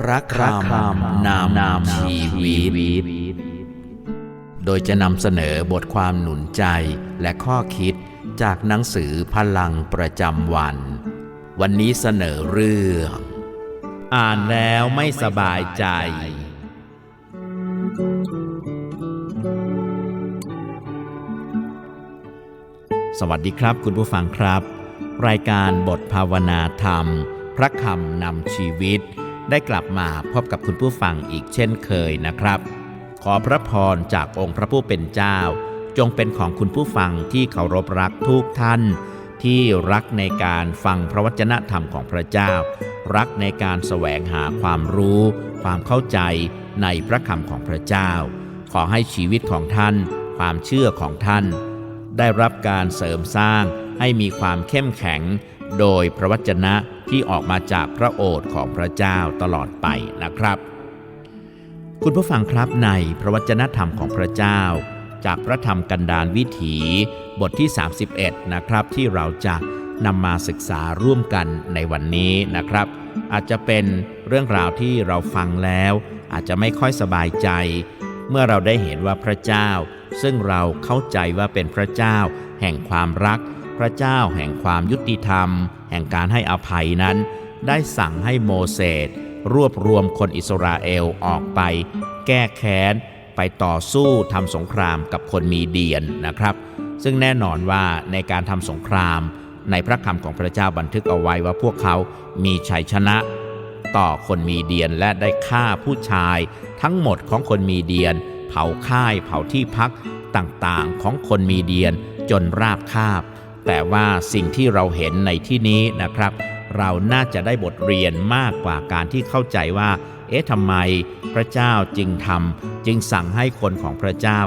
พระคำนามนามชีวิต โดยจะนำเสนอบทความหนุนใจและข้อคิดจากหนังสือพลังประจำวัน วันนี้เสนอเรื่อง อ่านแล้วไม่สบายใจ สวัสดีครับคุณผู้ฟังครับ รายการบทภาวนาธรรม พระคำนำชีวิต ได้กลับมาพบกับคุณผู้ฟังอีกเช่นเคยนะครับ ขอพระพรจากองค์พระผู้เป็นเจ้า จงเป็นของคุณผู้ฟังที่เคารพรักทุกท่าน ที่รักในการฟังพระวจนะธรรมของพระเจ้า รักในการแสวงหาความรู้ ความเข้าใจในพระคำของพระเจ้า ขอให้ชีวิตของท่าน ความเชื่อของท่าน ได้รับการเสริมสร้างให้มีความเข้มแข็ง โดยพระวจนะที่ออกมาจากพระโอษฐ์ของพระเจ้าตลอดไปนะครับ คุณผู้ฟังครับในพระวจนะธรรมของพระเจ้า จากพระธรรมกันดารวิถีบทที่ 31 นะครับที่เราจะนำมาศึกษาร่วมกันในวันนี้นะครับ อาจจะเป็นเรื่องราวที่เราฟังแล้ว อาจจะไม่ค่อยสบายใจ เมื่อเราได้เห็นว่าพระเจ้า ซึ่งเราเข้าใจว่าเป็นพระเจ้า แห่งความรัก พระเจ้าแห่งความยุติธรรม แห่งการให้อภัยนั้น ได้สั่งให้โมเสสรวบรวมคนอิสราเอลออกไป แก้แค้น ไปต่อสู้ทำสงครามกับคนมีเดียนนะครับ ซึ่งแน่นอนว่าในการทำสงคราม ในพระคำของพระเจ้าบันทึกเอาไว้ว่าพวกเขามีชัยชนะ ต่อคนมีเดียนและได้ฆ่าผู้ชาย ทั้งหมดของคนมีเดียน เผาค่ายเผาที่พักต่างๆของคนมีเดียนจนราบคาบ แต่ว่าสิ่งที่เราเห็นในที่นี้นะครับ เราน่าจะได้บทเรียนมากกว่าการที่เข้าใจว่า เอ๊ะทำไมพระเจ้าจึงทำจึงสั่งให้คนของพระเจ้า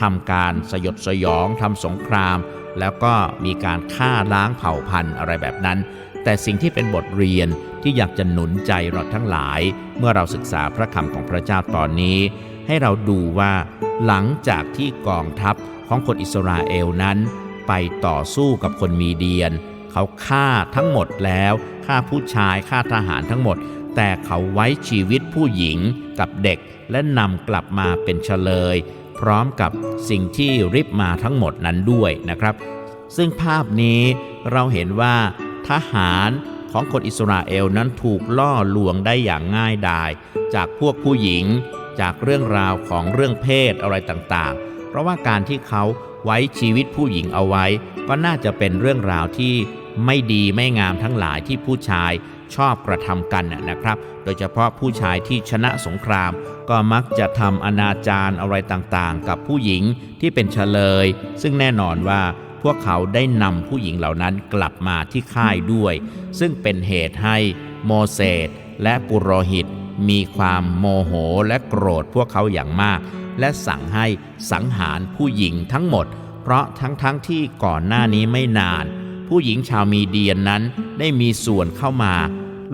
ทำการสยดสยองทำสงคราม แล้วก็มีการฆ่าล้างเผ่าพันธุ์อะไรแบบนั้น แต่สิ่งที่เป็นบทเรียนที่อยากจะหนุนใจเราทั้งหลาย เมื่อเราศึกษาพระคำของพระเจ้าตอนนี้ ให้เราดูว่า หลังจากที่กองทัพของคนอิสราเอลนั้น ไปต่อสู้กับคนมีเดียน เขาฆ่าทั้งหมดแล้วฆ่าผู้ชายฆ่าทหารทั้งหมด แต่เขาไว้ชีวิตผู้หญิงกับเด็กและนำกลับมาเป็นเฉลย พร้อมกับสิ่งที่ริบมาทั้งหมดนั้นด้วยนะครับ ซึ่งภาพนี้เราเห็นว่าทหารของคนอิสราเอลนั้นถูกล่อลวงได้อย่างง่ายดาย จากพวกผู้หญิง จากเรื่องราวของเรื่องเพศอะไรต่างๆ เพราะว่าการที่เขาไว้ชีวิตผู้หญิงเอาไว้ ก็น่าจะเป็นเรื่องราวที่ไม่ดีไม่งามทั้งหลายที่ผู้ชายชอบกระทำกันนะครับ โดยเฉพาะผู้ชายที่ชนะสงคราม ก็มักจะทำอนาจารอะไรต่างๆ กับผู้หญิงที่เป็นเฉลย ซึ่งแน่นอนว่าพวกเขาได้นำผู้หญิงเหล่านั้นกลับมาที่ค่ายด้วย ซึ่งเป็นเหตุให้โมเสสและปุโรหิต มีความโมโหและโกรธพวกเขาอย่างมาก และสั่งให้สังหารผู้หญิงทั้งหมด เพราะทั้งๆทที่ก่อนหน้านี้ไม่นาน ผู้หญิงชาวมีเดียนนั้นได้มีส่วนเข้ามา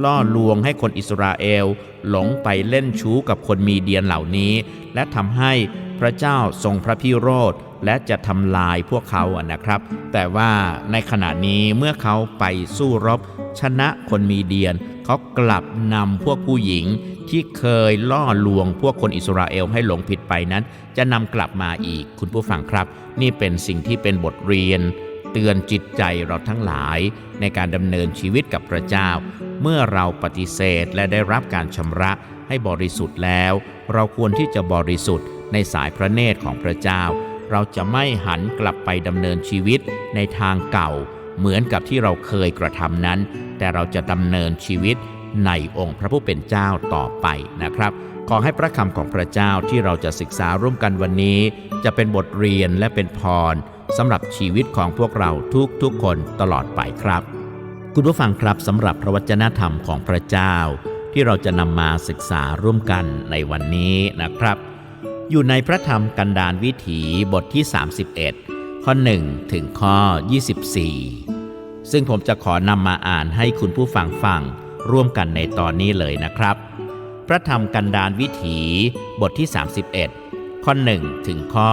ล่อลวงให้คนอิสราเอล หลงไปเล่นชู้กับคนมีเดียนเหล่านี้ และทำให้พระเจ้าทรงพระพิโรธและจะทำลายพวกเขาอะนะครับ แต่ว่าในขณะนี้เมื่อเขาไปสู้รบ ชนะคนมีเดียนเขากลับนำพวกผู้หญิงที่เคยล่อลวงพวกคนอิสราเอลให้หลงผิดไปนั้น จะนำกลับมาอีกคุณผู้ฟังครับ นี่เป็นสิ่งที่เป็นบทเรียน เตือนจิตใจเราทั้งหลาย ในการดำเนินชีวิตกับพระเจ้า เมื่อเราปฏิเสธและได้รับการชำระให้บริสุทธิ์แล้ว เราควรที่จะบริสุทธิ์ในสายพระเนตรของพระเจ้า เราจะไม่หันกลับไปดำเนินชีวิตในทางเก่า เหมือนกับที่เราเคยกระทำนั้น แต่เราจะดำเนินชีวิตในองค์พระผู้เป็นเจ้าต่อไปนะครับ ขอให้พระคำของพระเจ้าที่เราจะศึกษาร่วมกันวันนี้ จะเป็นบทเรียนและเป็นพรสำหรับชีวิตของพวกเราทุกๆคนตลอดไปครับ คุณผู้ฟังครับสำหรับพระวจนะธรรมของพระเจ้า ที่เราจะนำมาศึกษาร่วมกันในวันนี้นะครับ อยู่ในพระธรรมกันดารวิถีบทที่ 31 ข้อ 1 ถึงข้อ 24 ซึ่งผมจะขอนำมาอ่านให้คุณผู้ฟังฟังร่วมกันในตอนนี้เลยนะครับ พระธรรมกันดารวิถีบทที่ 31 ข้อ 1 ถึงข้อ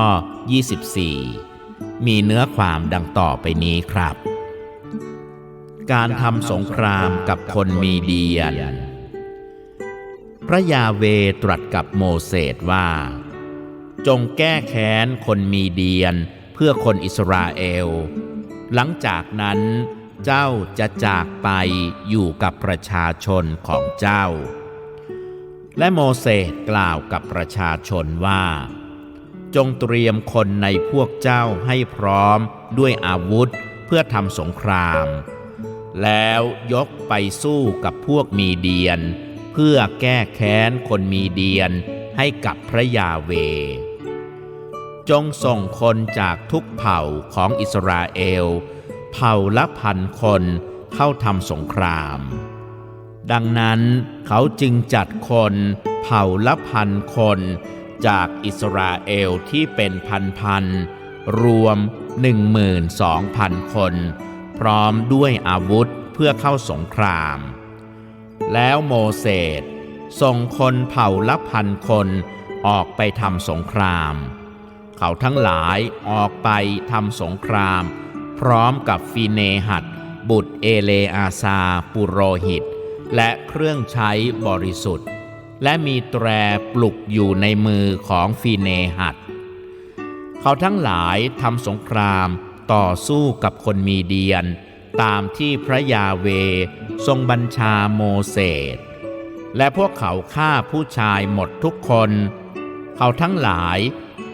24 มีเนื้อความดังต่อไปนี้ครับ การทำสงครามกับคนมีเดียน พระยาเวตรัสกับโมเสสว่า จงแก้แค้นคนมีเดียน เพื่อคนอิสราเอล หลังจากนั้นเจ้าจะจากไปอยู่กับประชาชนของเจ้า และโมเสสกล่าวกับประชาชนว่า จงเตรียมคนในพวกเจ้าให้พร้อมด้วยอาวุธเพื่อทำสงคราม แล้วยกไปสู้กับพวกมีเดียน เพื่อแก้แค้นคนมีเดียนให้กับพระยาเว จงส่งคนจากทุกเผ่าของอิสราเอล เผ่าละพันคนเข้าทำสงคราม ดังนั้นเขาจึงจัดคนเผ่าละพันคนจากอิสราเอลที่เป็นพันๆรวม 12,000 คน พร้อมด้วยอาวุธเพื่อเข้าสงคราม แล้วโมเสสส่งคนเผ่าละพันคนออกไปทำสงคราม เขาทั้งหลายออกไปทำสงคราม พร้อมกับฟีเนหัด บุตรเอเลอาซาปุโรหิต และเครื่องใช้บริสุทธิ์ และมีแตรปลุกอยู่ในมือของฟีเนหัด เขาทั้งหลายทำสงครามต่อสู้กับคนมีเดียน ตามที่พระยาเวทรงบัญชาโมเสสและพวกเขาฆ่าผู้ชายหมดทุกคน เขาทั้งหลาย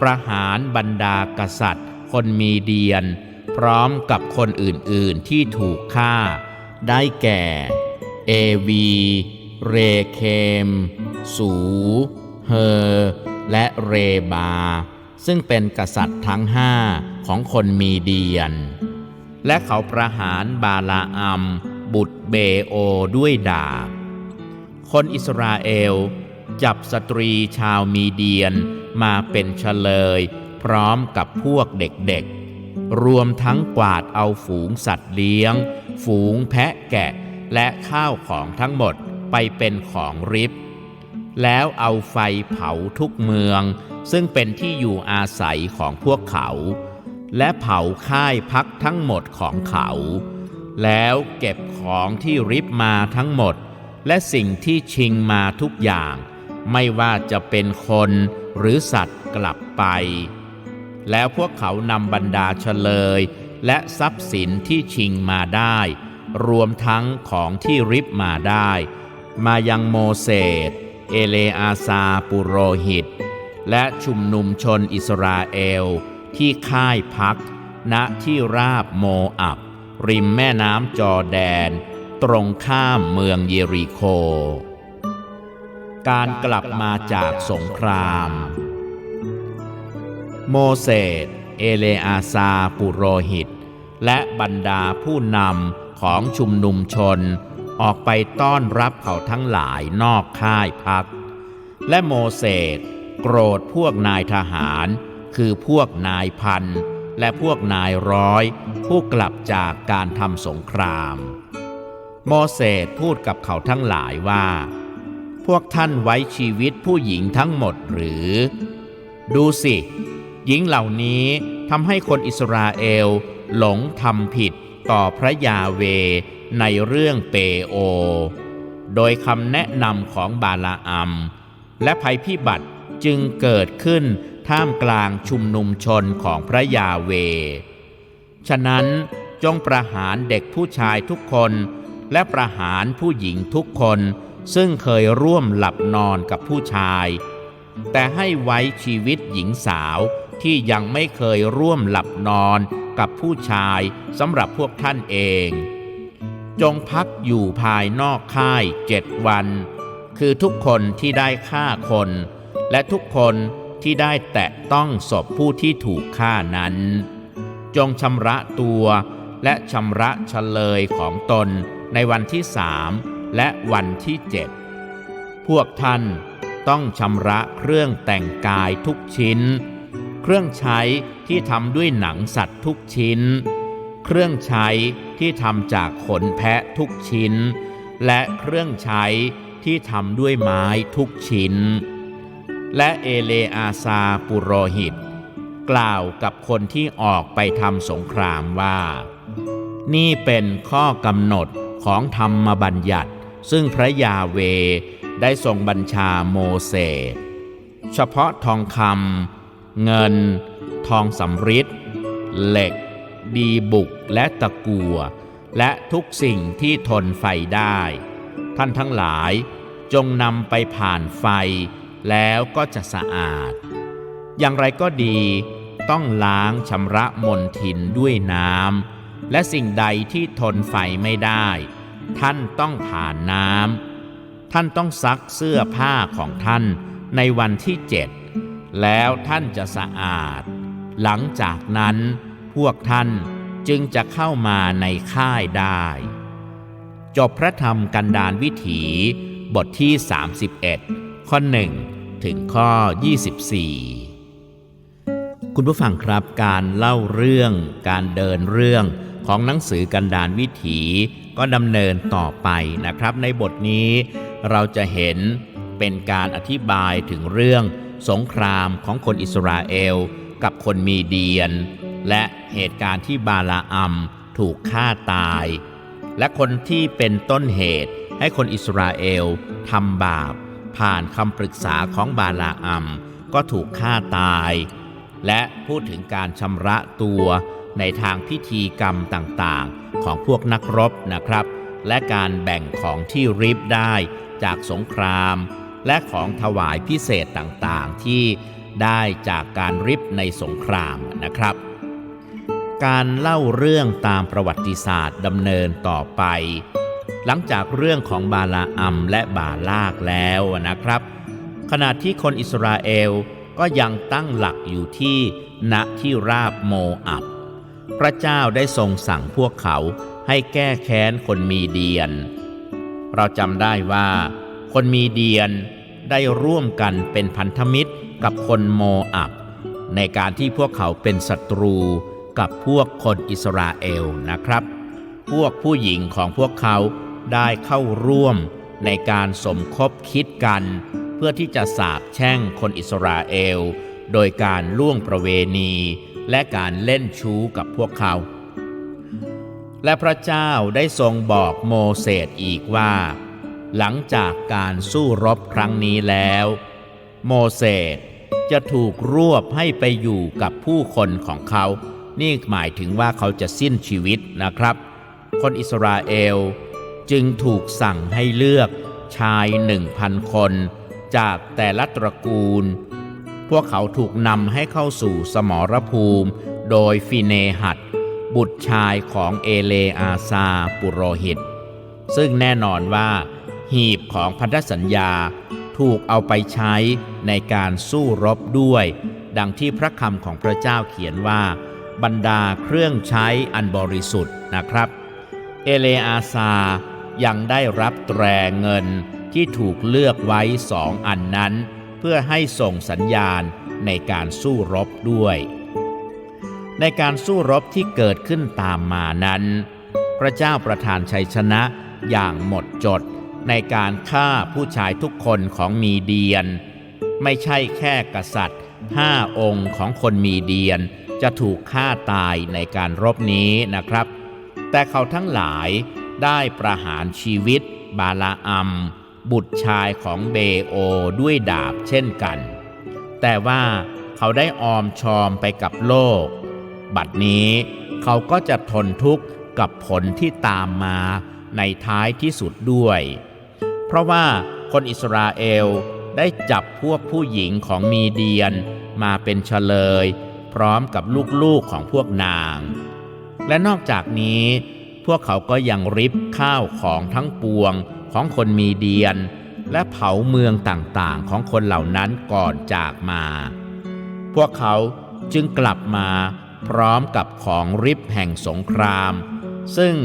ประหารบรรดากษัตริย์ คนมีเดียน พร้อมกับคนอื่นๆที่ถูกฆ่า ได้แก่ เอวี เรเคม สู เฮ และเรบา ซึ่งเป็นกษัตริย์ทั้งห้าของคนมีเดียน และเขาประหารบาลาอัม บุตรเบโอด้วยดาบคนอิสราเอล จับสตรีชาวมีเดียน มาเป็นเฉลย พร้อมกับพวกเด็กๆ รวมทั้งกวาดเอาฝูงสัตว์เลี้ยง ฝูงแพะแกะและข้าวของทั้งหมดไปเป็นของริบ แล้วเอาไฟเผาทุกเมือง ซึ่งเป็นที่อยู่อาศัยของพวกเขา และเผาค่ายพักทั้งหมดของเขา แล้วเก็บของที่ริบมาทั้งหมด และสิ่งที่ชิงมาทุกอย่าง ไม่ว่าจะเป็นคน หรือสัตว์กลับไป แล้วพวกเขานำบรรดาเฉลย และทรัพย์สินที่ชิงมาได้ รวมทั้งของที่ริบมาได้ มายังโมเสสเอเลอาซาปุโรหิต และชุมนุมชนอิสราเอล ที่ค่ายพัก ณที่ราบโมอับ ริมแม่น้ำจอแดน ตรงข้ามเมืองเยริโค การกลับมาจากสงคราม โมเสส เอเลอาซาปุโรหิต และบรรดาผู้นำของชุมนุมชน ออกไปต้อนรับเขาทั้งหลายนอกค่ายพัก และโมเสสโกรธพวกนายทหาร คือพวกนายพันและพวกนายร้อย ผู้กลับจากการทำสงคราม โมเสสพูดกับเขาทั้งหลายว่า พวกท่านไว้ชีวิตผู้หญิงทั้งหมดหรือ ดูสิ หญิงเหล่านี้ทำให้คนอิสราเอลหลงทำผิดต่อพระยาเวในเรื่องเปโอ โดยคำแนะนำของบาลาอัม และภัยพิบัติจึงเกิดขึ้นท่ามกลางชุมนุมชนของพระยาเว ฉะนั้นจงประหารเด็กผู้ชายทุกคน และประหารผู้หญิงทุกคน ซึ่งเคยร่วมหลับนอนกับผู้ชาย แต่ให้ไว้ชีวิตหญิงสาวที่ยังไม่เคยร่วมหลับนอนกับผู้ชายสำหรับพวกท่านเอง จงพักอยู่ภายนอกค่ายเจ็ดวัน คือทุกคนที่ได้ฆ่าคน และทุกคนที่ได้แตะต้องศพผู้ที่ถูกฆ่านั้น จงชำระตัวและชำระเฉลยของตนในวันที่สาม และวันที่เจ็ดพวกท่านต้องชำระเครื่องแต่งกายทุกชิ้น เครื่องใช้ที่ทำด้วยหนังสัตว์ทุกชิ้น เครื่องใช้ที่ทำจากขนแพะทุกชิ้น และเครื่องใช้ที่ทำด้วยไม้ทุกชิ้น และเอเลอาซาปุโรหิต กล่าวกับคนที่ออกไปทำสงครามว่า นี่เป็นข้อกำหนดของธรรมบัญญัติ ซึ่งพระยาเวได้ทรงบัญชาโมเสสเฉพาะทองคำเงิน ทองสำริดเหล็ก ดีบุกและตะกัว และทุกสิ่งที่ทนไฟได้ ท่านทั้งหลายจงนำไปผ่านไฟ แล้วก็จะสะอาด อย่างไรก็ดี ต้องล้างชำระมนทินด้วยน้ำและสิ่งใดที่ทนไฟไม่ได้ ท่านต้องผ่านน้ำท่านต้องซักเสื้อผ้าของท่านในวันที่เจ็ดแล้วท่านจะสะอาด หลังจากนั้นพวกท่านจึงจะเข้ามาในค่ายได้ จบพระธรรมกันดารวิถีบทที่ 31 ข้อ 1 ถึงข้อ 24 คุณผู้ฟังครับการเล่าเรื่อง การเดินเรื่อง ของหนังสือกันดารวิถีก็ดำเนินต่อไปนะครับ ในบทนี้เราจะเห็นเป็นการอธิบายถึงเรื่องสงครามของคนอิสราเอล กับคนมีเดียน และเหตุการณ์ที่บาลาอัมถูกฆ่าตาย และคนที่เป็นต้นเหตุให้คนอิสราเอลทำบาป ผ่านคำปรึกษาของบาลาอัมก็ถูกฆ่าตาย และพูดถึงการชำระตัว ในทางพิธีกรรมต่างๆ ของพวกนักรบนะครับ และการแบ่งของที่ริบได้จากสงคราม และของถวายพิเศษต่างๆ ที่ได้จากการริบในสงครามนะครับ การเล่าเรื่องตามประวัติศาสตร์ดำเนินต่อไป หลังจากเรื่องของบาลาอัมและบาลากแล้วนะครับ ขณะที่คนอิสราเอลก็ยังตั้งหลักอยู่ที่ณที่ราบโมอับ พระเจ้าได้ทรงสั่งพวกเขาให้แก้แค้นคนมีเดียน เราจำได้ว่า คนมีเดียนได้ร่วมกันเป็นพันธมิตรกับคนโมอับ ในการที่พวกเขาเป็นศัตรูกับพวกคนอิสราเอลนะครับ พวกผู้หญิงของพวกเขาได้เข้าร่วมในการสมคบคิดกัน เพื่อที่จะสาบแช่งคนอิสราเอล โดยการล่วงประเวณี และการเล่นชู้กับพวกเขา และพระเจ้าได้ทรงบอกโมเสสอีกว่า หลังจากการสู้รบครั้งนี้แล้ว โมเสสจะถูกรวบให้ไปอยู่กับผู้คนของเขา นี่หมายถึงว่าเขาจะสิ้นชีวิตนะครับ คนอิสราเอลจึงถูกสั่งให้เลือกชายหนึ่งพันคน จากแต่ละตระกูล วกเขาถูกนำให้เข้าสู่สมรภูมิ โดยฟิเนหัดบุตรชายของเอเลอาซาปุโรหิต ซึ่งแน่นอนว่า หีบของพันธสัญญาถูกเอาไปใช้ในการสู้รบด้วย ดังที่พระคำของพระเจ้าเขียนว่า บรรดาเครื่องใช้อันบริสุทธิ์นะครับ เอเลอาซายังได้รับแตรเงินที่ถูกเลือกไว้สองอันนั้น เพื่อให้ส่งสัญญาณในการสู้รบด้วย ในการสู้รบที่เกิดขึ้นตามมานั้น พระเจ้าประทานชัยชนะอย่างหมดจดในการฆ่าผู้ชายทุกคนของมีเดียน ไม่ใช่แค่กษัตริย์ห้าองค์ของคนมีเดียนจะถูกฆ่าตายในการรบนี้นะครับ แต่เขาทั้งหลายได้ประหารชีวิตบาลาอัม บุตรชายของเบโอด้วยดาบเช่นกัน แต่ว่าเขาได้ออมชอมไปกับโลก บัดนี้เขาก็จะทนทุกข์กับผลที่ตามมาในท้ายที่สุดด้วย เพราะว่าคนอิสราเอลได้จับพวกผู้หญิงของมีเดียนมาเป็นเฉลย พร้อมกับลูกๆของพวกนาง และนอกจากนี้ พวกเขาก็ยังริบข้าวของทั้งปวง ของคนมีเดียน และเผาเมืองต่างๆ ของคนเหล่านั้นก่อนจากมา พวกเขาจึงกลับมาพร้อมกับของริบแห่งสงคราม ซึ่ง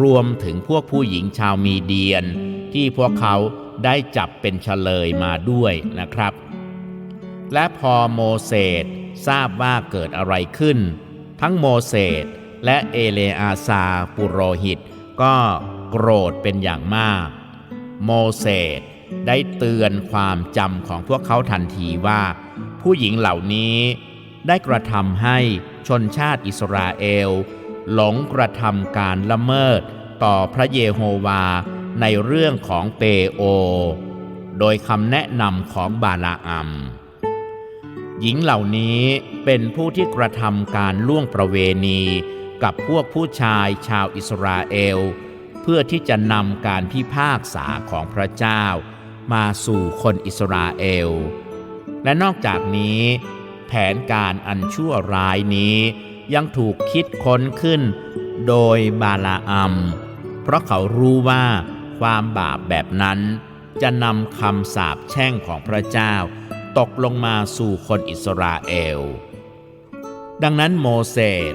รวมถึงพวกผู้หญิงชาวมีเดียน ที่พวกเขาได้จับเป็นเฉลยมาด้วยนะครับ และพอโมเสสทราบว่าเกิดอะไรขึ้น ทั้งโมเสสและเอเลอาซาปุโรหิต ก็โกรธเป็นอย่างมาก โมเสสได้เตือนความจำของพวกเขาทันทีว่า ผู้หญิงเหล่านี้ได้กระทำให้ชนชาติอิสราเอล หลงกระทำการละเมิดต่อพระเยโฮวาในเรื่องของเปโอ โดยคำแนะนำของบาลาอัม หญิงเหล่านี้เป็นผู้ที่กระทำการล่วงประเวณีกับพวกผู้ชายชาวอิสราเอล เพื่อที่จะนำการพิพากษาของพระเจ้า มาสู่คนอิสราเอล และนอกจากนี้ แผนการอันชั่วร้ายนี้ยังถูกคิดค้นขึ้นโดยบาลาอัม เพราะเขารู้ว่าความบาปแบบนั้นจะนำคำสาปแช่งของพระเจ้า ตกลงมาสู่คนอิสราเอล ดังนั้นโมเสส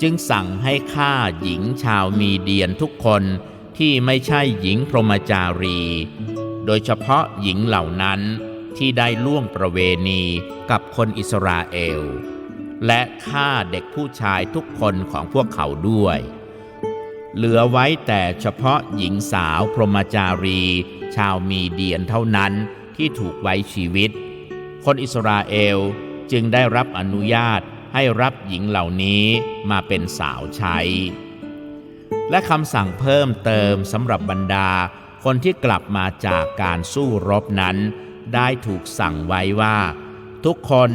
จึงสั่งให้ฆ่าหญิงชาวมีเดียนทุกคนที่ไม่ใช่หญิงพรหมจารี โดยเฉพาะหญิงเหล่านั้นที่ได้ล่วงประเวณีกับคนอิสราเอล และฆ่าเด็กผู้ชายทุกคนของพวกเขาด้วย เหลือไว้แต่เฉพาะหญิงสาวพรหมจารี ชาวมีเดียนเท่านั้นที่ถูกไว้ชีวิต คนอิสราเอลจึงได้รับอนุญาต ให้รับหญิงเหล่านี้มาเป็นสาวใช้ และคำสั่งเพิ่มเติมสำหรับบรรดาคนที่กลับมาจากการสู้รบนั้น ได้ถูกสั่งไว้ว่า ทุกคน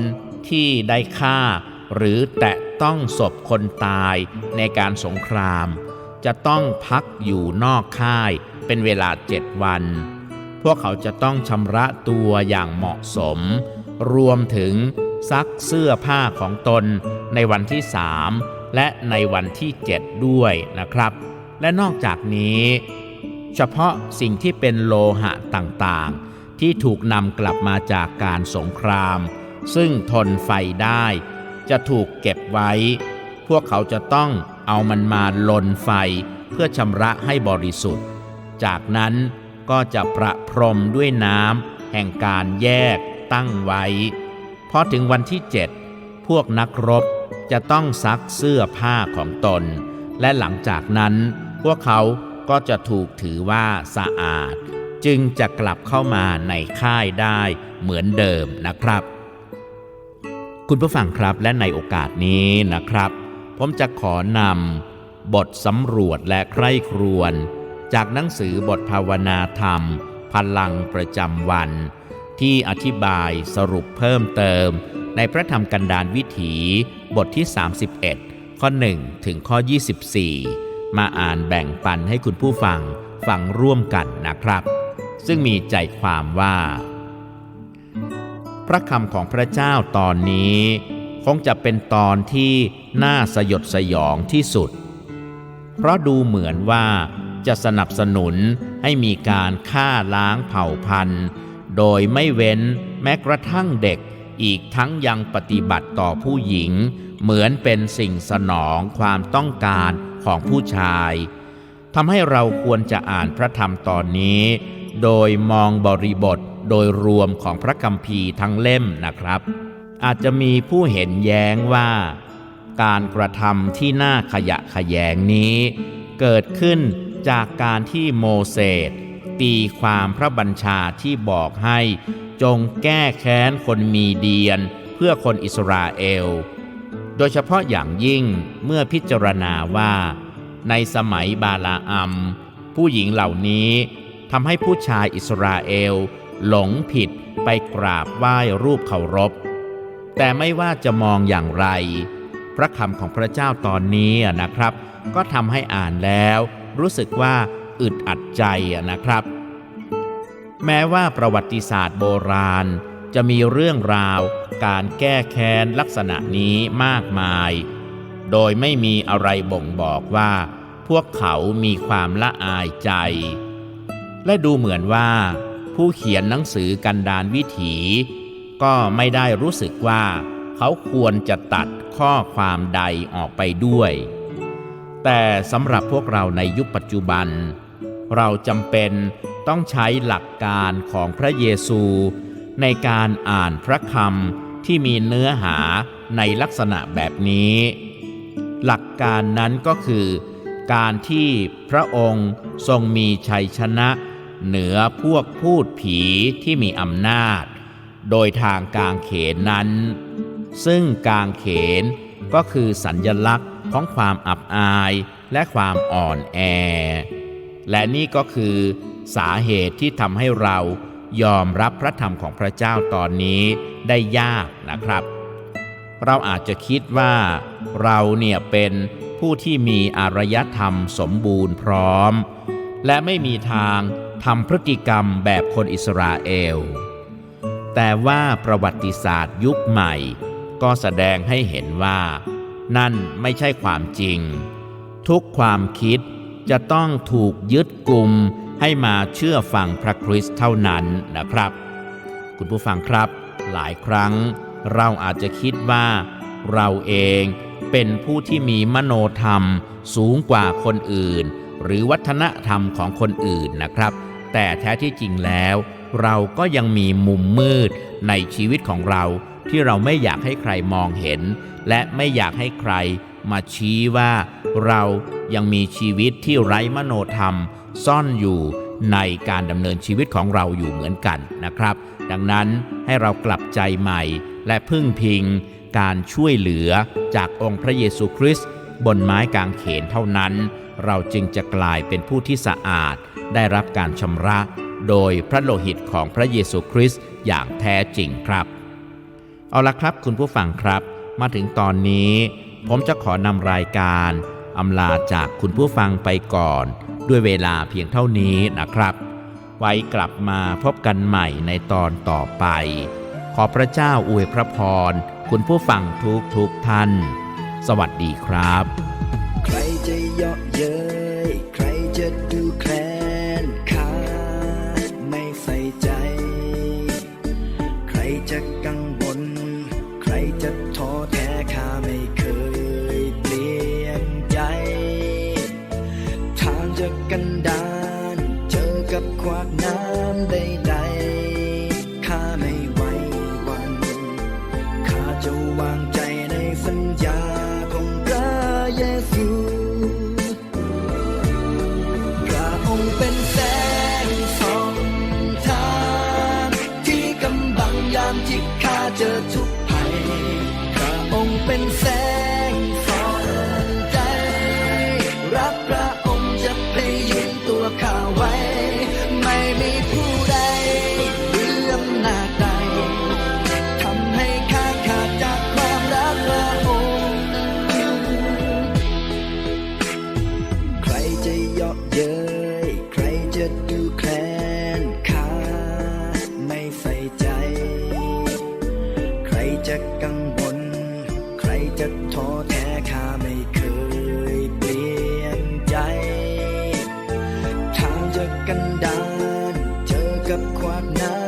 ที่ได้ฆ่า หรือแตะต้องศพคนตายในการสงคราม จะต้องพักอยู่นอกค่ายเป็นเวลาเจ็ดวัน พวกเขาจะต้องชำระตัวอย่างเหมาะสม รวมถึง ซักเสื้อผ้าของตนในวันที่สามและในวันที่เจ็ดด้วยนะครับ และนอกจากนี้ เฉพาะสิ่งที่เป็นโลหะต่างๆ ที่ถูกนำกลับมาจากการสงคราม ซึ่งทนไฟได้ จะถูกเก็บไว้ พวกเขาจะต้องเอามันมาลนไฟเพื่อชำระให้บริสุทธิ์ จากนั้นก็จะประพรมด้วยน้ำแห่งการแยกตั้งไว้ พอถึงวันที่เจ็ดพวกนักรบจะต้องซักเสื้อผ้าของตน และหลังจากนั้น พวกเขาก็จะถูกถือว่าสะอาด จึงจะกลับเข้ามาในค่ายได้เหมือนเดิมนะครับ คุณผู้ฟังครับและในโอกาสนี้นะครับ ผมจะขอนำบทสำรวจและใคร่ครวญจากหนังสือบทภาวนาธรรม พลังประจำวัน ที่อธิบายสรุปเพิ่มเติม ในพระธรรมกันดารวิถีบทที่ 31 ข้อ 1 ถึงข้อ 24 มาอ่านแบ่งปันให้คุณผู้ฟังฟังร่วมกันนะครับ ซึ่งมีใจความว่า พระคำของพระเจ้าตอนนี้ คงจะเป็นตอนที่น่าสยดสยองที่สุด เพราะดูเหมือนว่าจะสนับสนุนให้มีการฆ่าล้างเผ่าพันธุ์ โดยไม่เว้นแม้กระทั่งเด็ก อีกทั้งยังปฏิบัติต่อผู้หญิง เหมือนเป็นสิ่งสนองความต้องการของผู้ชายทำให้เราควรจะอ่านพระธรรมตอนนี้ โดยมองบริบทโดยรวมของพระคัมภีร์ทั้งเล่มนะครับ อาจจะมีผู้เห็นแย้งว่า การกระทำที่น่าขยะแขยงนี้ เกิดขึ้นจากการที่โมเสส ตีความพระบัญชาที่บอกให้จงแก้แค้นคนมีเดียนเพื่อคนอิสราเอล โดยเฉพาะอย่างยิ่งเมื่อพิจารณาว่า ในสมัยบาลาอัม ผู้หญิงเหล่านี้ทำให้ผู้ชายอิสราเอล หลงผิดไปกราบไหว้รูปเคารพ แต่ไม่ว่าจะมองอย่างไร พระคำของพระเจ้าตอนนี้นะครับ ก็ทำให้อ่านแล้ว รู้สึกว่า อึดอัดใจนะครับ แม้ว่าประวัติศาสตร์โบราณ จะมีเรื่องราว การแก้แค้นลักษณะนี้มากมาย โดยไม่มีอะไรบ่งบอกว่า พวกเขามีความละอายใจ และดูเหมือนว่า ผู้เขียนหนังสือกันดานวิถี ก็ไม่ได้รู้สึกว่า เขาควรจะตัดข้อความใดออกไปด้วยแต่สำหรับพวกเราในยุคปัจจุบัน เราจำเป็นต้องใช้หลักการของพระเยซู ในการอ่านพระคำที่มีเนื้อหาในลักษณะแบบนี้ หลักการนั้นก็คือ การที่พระองค์ทรงมีชัยชนะ เหนือพวกพูดผีที่มีอำนาจ โดยทางกางเขนนั้น ซึ่งกางเขนก็คือสัญญลักษณ์ของความอับอายและความอ่อนแอ และนี่ก็คือสาเหตุที่ทำให้เรายอมรับพระธรรมของพระเจ้าตอนนี้ได้ยากนะครับ เราอาจจะคิดว่าเราเนี่ยเป็นผู้ที่มีอารยธรรมสมบูรณ์พร้อม และไม่มีทางทำพฤติกรรมแบบคนอิสราเอล แต่ว่าประวัติศาสตร์ยุคใหม่ ก็แสดงให้เห็นว่า นั่นไม่ใช่ความจริง ทุกความคิด จะต้องถูกยึดกลุ่มให้มาเชื่อฟังพระคริสต์เท่านั้นนะครับ คุณผู้ฟังครับ หลายครั้งเราอาจจะคิดว่าเราเองเป็นผู้ที่มีมโนธรรมสูงกว่าคนอื่น หรือวัฒนธรรมของคนอื่นนะครับ แต่แท้ที่จริงแล้ว เราก็ยังมีมุมมืดในชีวิตของเราที่เราไม่อยากให้ใครมองเห็น และไม่อยากให้ใคร มาชี้ว่าเรายังมีชีวิตที่ไร้มโนธรรม ซ่อนอยู่ในการดำเนินชีวิตของเราอยู่เหมือนกันนะครับ ดังนั้นให้เรากลับใจใหม่ และพึ่งพิง การช่วยเหลือจากองค์พระเยซูคริสต์บนไม้กางเขนเท่านั้น เราจึงจะกลายเป็นผู้ที่สะอาด ได้รับการชำระ โดยพระโลหิตของพระเยซูคริสต์อย่างแท้จริงครับ เอาละครับคุณผู้ฟังครับ มาถึงตอนนี้ ผมจะขอนำรายการอำลาจากคุณผู้ฟังไปก่อน ด้วยเวลาเพียงเท่านี้นะครับ ไว้กลับมาพบกันใหม่ในตอนต่อไป ขอพระเจ้าอวยพระพร คุณผู้ฟังทุกทุกท่าน สวัสดีครับ ใครจะเยาะเย้ยใครจะดู งค์เป็นแสงส่องทางที่กำบังยามที่ข้าเจอทุกภัยพระองค์เป็นแสง กับขวากน้ำ